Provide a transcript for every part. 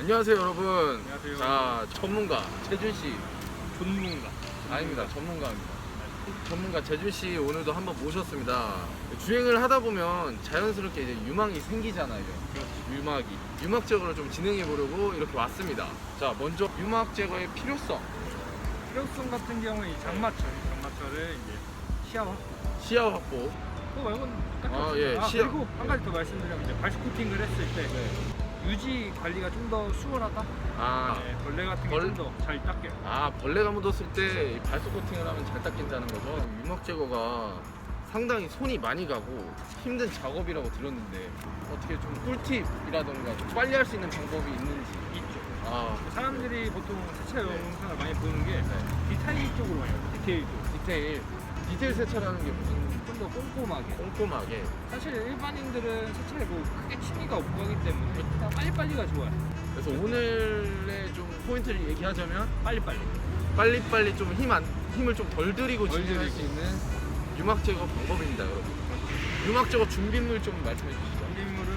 안녕하세요 여러분. 안녕하세요. 자 전문가 재준 씨 전문가. 아닙니다 전문가입니다. 전문가 재준 씨 오늘도 한번 모셨습니다. 주행을 하다 보면 자연스럽게 이제 유망이 생기잖아요. 유막이 유막 제거를 좀 진행해 보려고 이렇게 왔습니다. 자 먼저 유막 제거의 필요성 필요성 같은 경우에 이 장마철, 장마철을 이제 시야와 시야 확보. 그거 말고는 딱히 아. 예, 아, 시야. 그리고 한 가지 더 말씀드리면 이제 발수 코팅을 했을 때 네. 유지 관리가 좀 더 수월하다. 아, 네, 벌레 같은 게 벌- 좀더 잘 닦여 요. 아 벌레가 묻었을 때이 발수 코팅을 하면 잘 닦인다는 거죠. 유막 제거가 상당히 손이 많이 가고 힘든 작업이라고 들었는데 어떻게 좀 꿀팁이라던가 좀 빨리 할 수 있는 방법이 있는지. 있죠. 아 사람들이 보통 세차 네. 영상을 많이 보는 게 디테일 쪽으로 많이 해요. 디테일 쪽. 디테일 디테일 세차라는 게 무슨 좀 더 꼼꼼하게. 꼼꼼하게 사실 일반인들은 세차에 뭐 크게 취미가 없고 하기 때문에 그냥 빨리빨리가 좋아요. 그래서 오늘의 좀 포인트를 얘기하자면 빨리빨리. 빨리빨리 좀 힘 안, 힘을 좀 덜 들이고 덜 진행할 들이고. 수 있는 유막 제거 방법입니다 여러분 유막 제거 준비물 좀 말씀해 주시죠 준비물은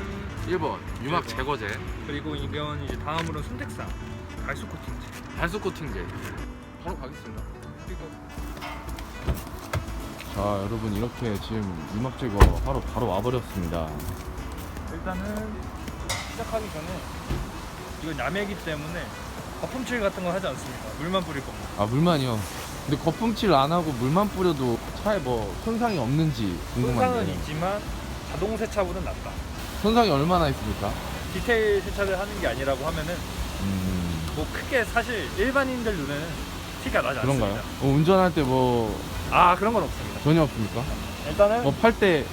1번 유막 번. 제거제 그리고 이건 이제 다음으로는 순택산 발수 코팅제. 발수 코팅제 바로 가겠습니다 그리고 자 여러분 이렇게 지금 유막 제거 하러 바로 와버렸습니다 일단은 시작하기 전에 이건 야매기 때문에 거품칠 같은 거 하지 않습니다. 물만 뿌릴 겁니다. 아 물만이요 근데 거품칠 안 하고 물만 뿌려도 차에 뭐 손상이 없는지 손상은 궁금한데 있지만 자동 세차보다는 낫다. 손상이 얼마나 있습니까? 디테일 세차를 하는 게 아니라고 하면은 음 뭐 크게 사실 일반인들 눈에는 티가 나지 그런가요? 않습니다. 어, 운전할 때 뭐 아 그런 건 없습니다. 전혀 없습니까? 일단은 뭐 팔 때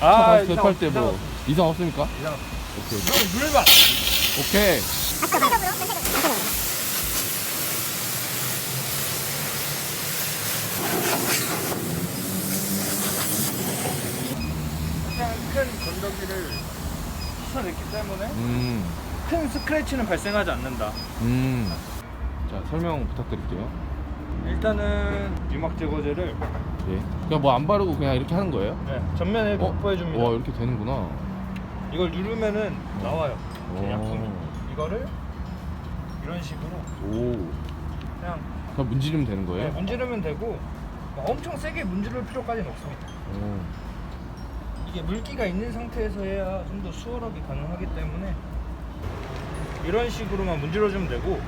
차 아 이상 팔 없- 때뭐 이상 없습니까? 이상 없- 오케이 이상 물만 오케이 그냥 큰 건더기를 씻어냈기 때문에 음, 큰 스크래치는 발생하지 않는다. 음. 자 설명 부탁드릴게요 일단은 유막 제거제를 예 그냥 뭐 안 바르고 그냥 이렇게 하는 거예요? 네, 전면에 어? 확보해 줍니다. 와 이렇게 되는구나 이걸 누르면은 나와요. 오. 약품이. 이거를 이런 식으로 오 그냥 그냥 문지르면 되는 네, 거예요? 문지르면 되고 막 엄청 세게 문지를 필요까지는 없습니다. 오. 이게 물기가 있는 상태에서 해야 좀 더 수월하게 가능하기 때문에 이런 식으로만 문질러주면 되고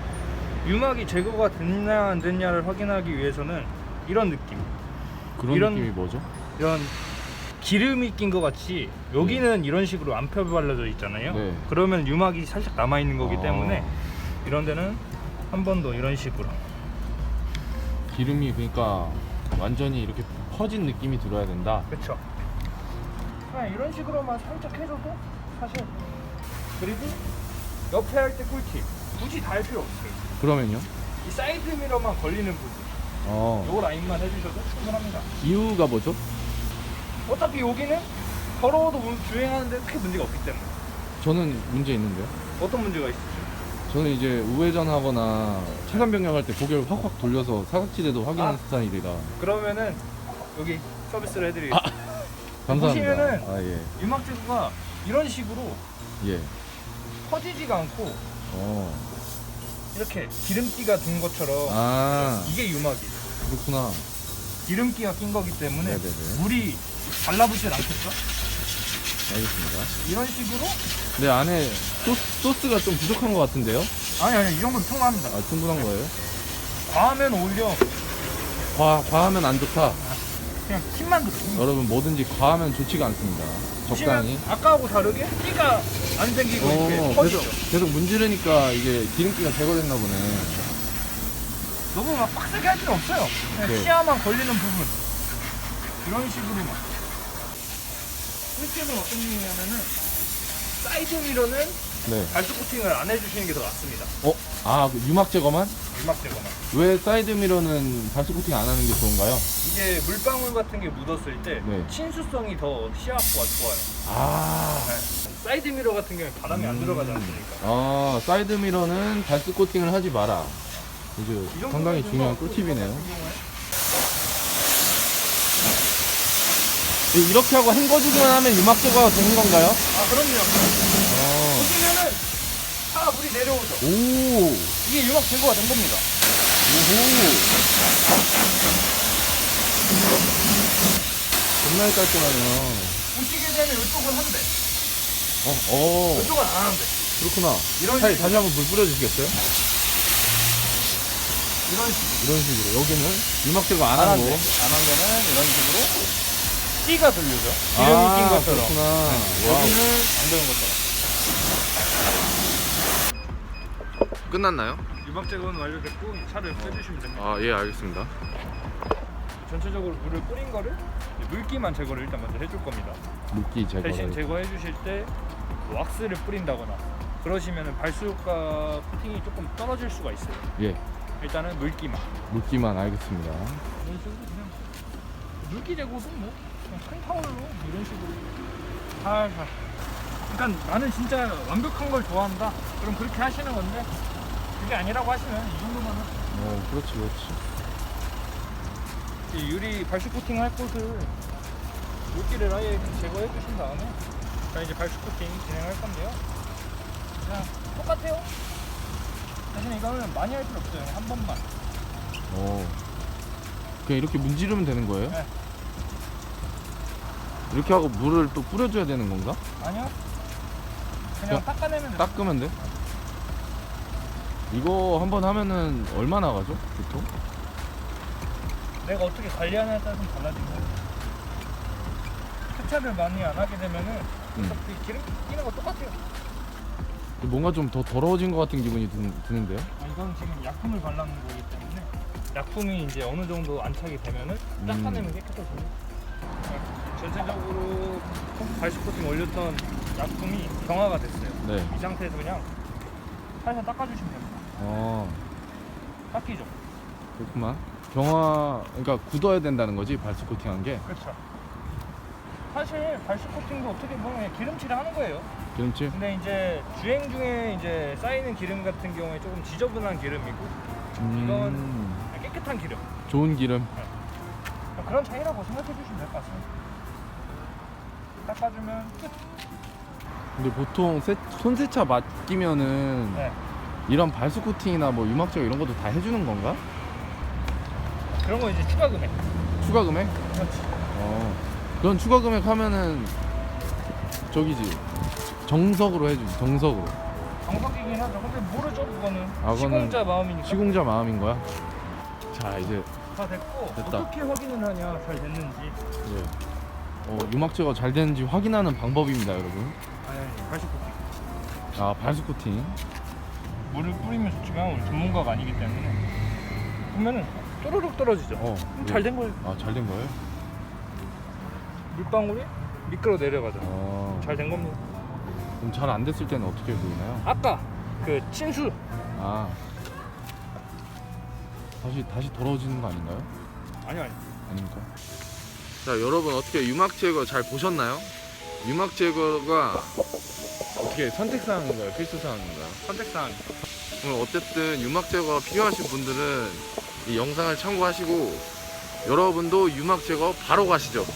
유막이 제거가 됐냐 안 됐냐를 확인하기 위해서는 이런 느낌. 그런 이런- 느낌이 뭐죠? 이런 기름이 낀 것 같이 여기는 이런 식으로 안 펴발라져 있잖아요. 네. 그러면 유막이 살짝 남아 있는 거기 아. 때문에 이런 데는 한 번 더 이런 식으로. 기름이 그러니까 완전히 이렇게 퍼진 느낌이 들어야 된다? 그렇죠 그냥 이런 식으로만 살짝 해줘도 사실 그리고 옆에 할 때 꿀팁. 굳이 다 할 필요 없어요 그러면요? 이 사이드 미러만 걸리는 부분 어 요 라인만 해주셔도 충분합니다 이유가 뭐죠? 어차피 여기는 걸어도 문- 주행하는데 크게 문제가 없기 때문에 저는 문제 있는데요 어떤 문제가 있으세요? 저는 이제 우회전하거나 차선 변경할 때 고개를 확확 돌려서 사각지대도 확인하는 아. 스타일이라 그러면은 여기 서비스를 해드리겠습니다 감사합니다 보시면은 아 예 유막 제거가 이런 식으로 예. 퍼지지가 않고 어. 이렇게 기름기가 든 것처럼 아 이게 유막이에요 그렇구나 기름기가 낀 거기 때문에 네네네. 물이 달라붙진 않겠죠? 알겠습니다 이런 식으로 근데 안에 소스, 소스가 좀 부족한 것 같은데요? 아니 아니 이 정도면 충분합니다 아 충분한 거예요? 과하면 오히려 과, 과하면 안 좋다 그냥 힘만 들어. 여러분 뭐든지 과하면 좋지가 않습니다. 적당히. 보시면 아까하고 다르게 끼가 안 생기고 어, 이렇게 계속, 퍼지죠. 계속 문지르니까 이게 기름기가 제거됐나 보네. 너무 막 빡세게 할 필요 없어요. 그냥 네. 시야만 걸리는 부분. 이런 식으로만 꿀팁은 어떤 느낌이냐면은 사이드 미러는 네. 발수 코팅을 안 해주시는 게 더 낫습니다 어? 아, 그 유막 제거만? 유막 제거만 왜 사이드 미러는 발수 코팅 안 하는 게 좋은가요? 이게 물방울 같은 게 묻었을 때 네. 친수성이 더 시야 확보가 좋아요 아, 네. 사이드 미러 같은 경우에 바람이 안 음. 들어가지 않습니까 아, 사이드 미러는 발수 코팅을 하지 마라. 이제 이 상당히 좀 중요한 더 꿀팁이네요. 이렇게 하고 헹궈주기만 하면 유막 제거가 되는 건가요? 아 그럼요 차 물이 내려오죠. 오. 이게 유막 제거가 된 겁니다. 정말 깔끔하네요. 보시게 되면 이쪽은 한 대, 어, 어. 이쪽은 안 하는데. 그렇구나. 이런 다시, 식으로. 다시 한번 물 뿌려주시겠어요? 이런 식으로. 이런 식으로. 여기는 유막 제거 안안 하고. 한대. 안한 거는 이런 식으로 띠가 들리죠. 아, 기름이 낀 것처럼. 그렇구나. 와우. 여기는 안 되는 것처럼. 끝났나요? 유막 제거는 완료됐고 차를 빼주시면 됩니다. 아, 예, 알겠습니다. 전체적으로 물을 뿌린 거를 물기만 제거를 일단 먼저 해줄 겁니다. 물기 제거. 대신 제거해 주실 때 왁스를 뿌린다거나 그러시면은 발수효과 코팅이 조금 떨어질 수가 있어요. 예, 일단은 물기만. 물기만 알겠습니다. 이런 식으로 그냥 물기 제거도 뭐 그냥 큰 타월로 이런 식으로 살살. 그러니까 나는 진짜 완벽한 걸 좋아한다. 그럼 그렇게 하시는 건데 그게 아니라고 하시면 이 정도만은 어, 그렇지, 그렇지. 이 유리 발수 코팅 할 곳을 물기를 아예 제거해 주신 다음에 자 이제 발수 코팅 진행할 건데요. 그냥 똑같아요. 대신 이거는 많이 할 필요 없어요. 한 번만. 어. 그냥 이렇게 문지르면 되는 거예요? 네. 이렇게 하고 물을 또 뿌려줘야 되는 건가? 아니요. 그냥 야, 닦아내면 돼요. 닦으면 돼? 이거 한번 하면은 얼마 나가죠? 보통? 내가 어떻게 관리하냐에 따라 좀 달라진 거예요. 세차를 많이 안 하게 되면은 음. 어차피 기름 끼는 거 똑같아요. 뭔가 좀 더 더러워진 것 같은 기분이 드, 드는데요? 아, 이건 지금 약품을 발라놓은 거기 때문에 약품이 이제 어느 정도 안착이 되면은 음. 닦아내면 깨끗해져요. 전체적으로 발수 코팅 올렸던 약품이 경화가 됐어요. 네. 이 상태에서 그냥 살살 닦아주시면 됩니다. 어, 닦이죠. 그렇구만. 경화, 그러니까 굳어야 된다는 거지, 발수 코팅한 게. 그렇죠. 사실 발수 코팅도 어떻게 보면 기름칠을 하는 거예요. 기름칠? 근데 이제 주행 중에 이제 쌓이는 기름 같은 경우에 조금 지저분한 기름이고 음, 그냥 깨끗한 기름 좋은 기름. 그런 차이라고 생각해 주시면 될 것 같습니다. 닦아주면 끝. 근데 보통 세, 손세차 맡기면은 네. 이런 발수 코팅이나 뭐 유막 제거 이런 것도 다 해주는 건가? 그런 거 이제 추가 금액. 추가 금액? 그렇지. 어. 그런 추가 금액 하면은 저기지. 정석으로 해주지, 정석으로. 정석이긴 하죠. 근데 모르죠 그거는. 아, 그거는 시공자 마음이니까. 시공자 마음인 거야? 자, 이제 다 됐고 됐다. 어떻게 확인을 하냐 잘 됐는지. 예. 어, 유막 제거 잘 되는지 확인하는 방법입니다, 여러분. 아니 아니 발수 코팅. 아, 발수 코팅. 물을 뿌리면 좋지만 우리 전문가가 아니기 때문에 보면은 또르륵 떨어지죠. 어. 잘 된 거예요. 아, 잘 된 거예요? 물방울이 미끄러 내려가죠. 어. 잘된 겁니다. 그럼 잘 안 됐을 때는 어떻게 보이나요? 아까 그 친수 아. 다시 다시 더러워지는 거 아닌가요? 아니요 아니요. 아닙니까? 자 여러분 어떻게 유막 제거 잘 보셨나요? 유막 제거가 어떻게 선택 사항인가요? 필수 사항인가요? 선택사항. 오늘 어쨌든 유막 제거가 필요하신 분들은 이 영상을 참고하시고 여러분도 유막 제거 바로 가시죠.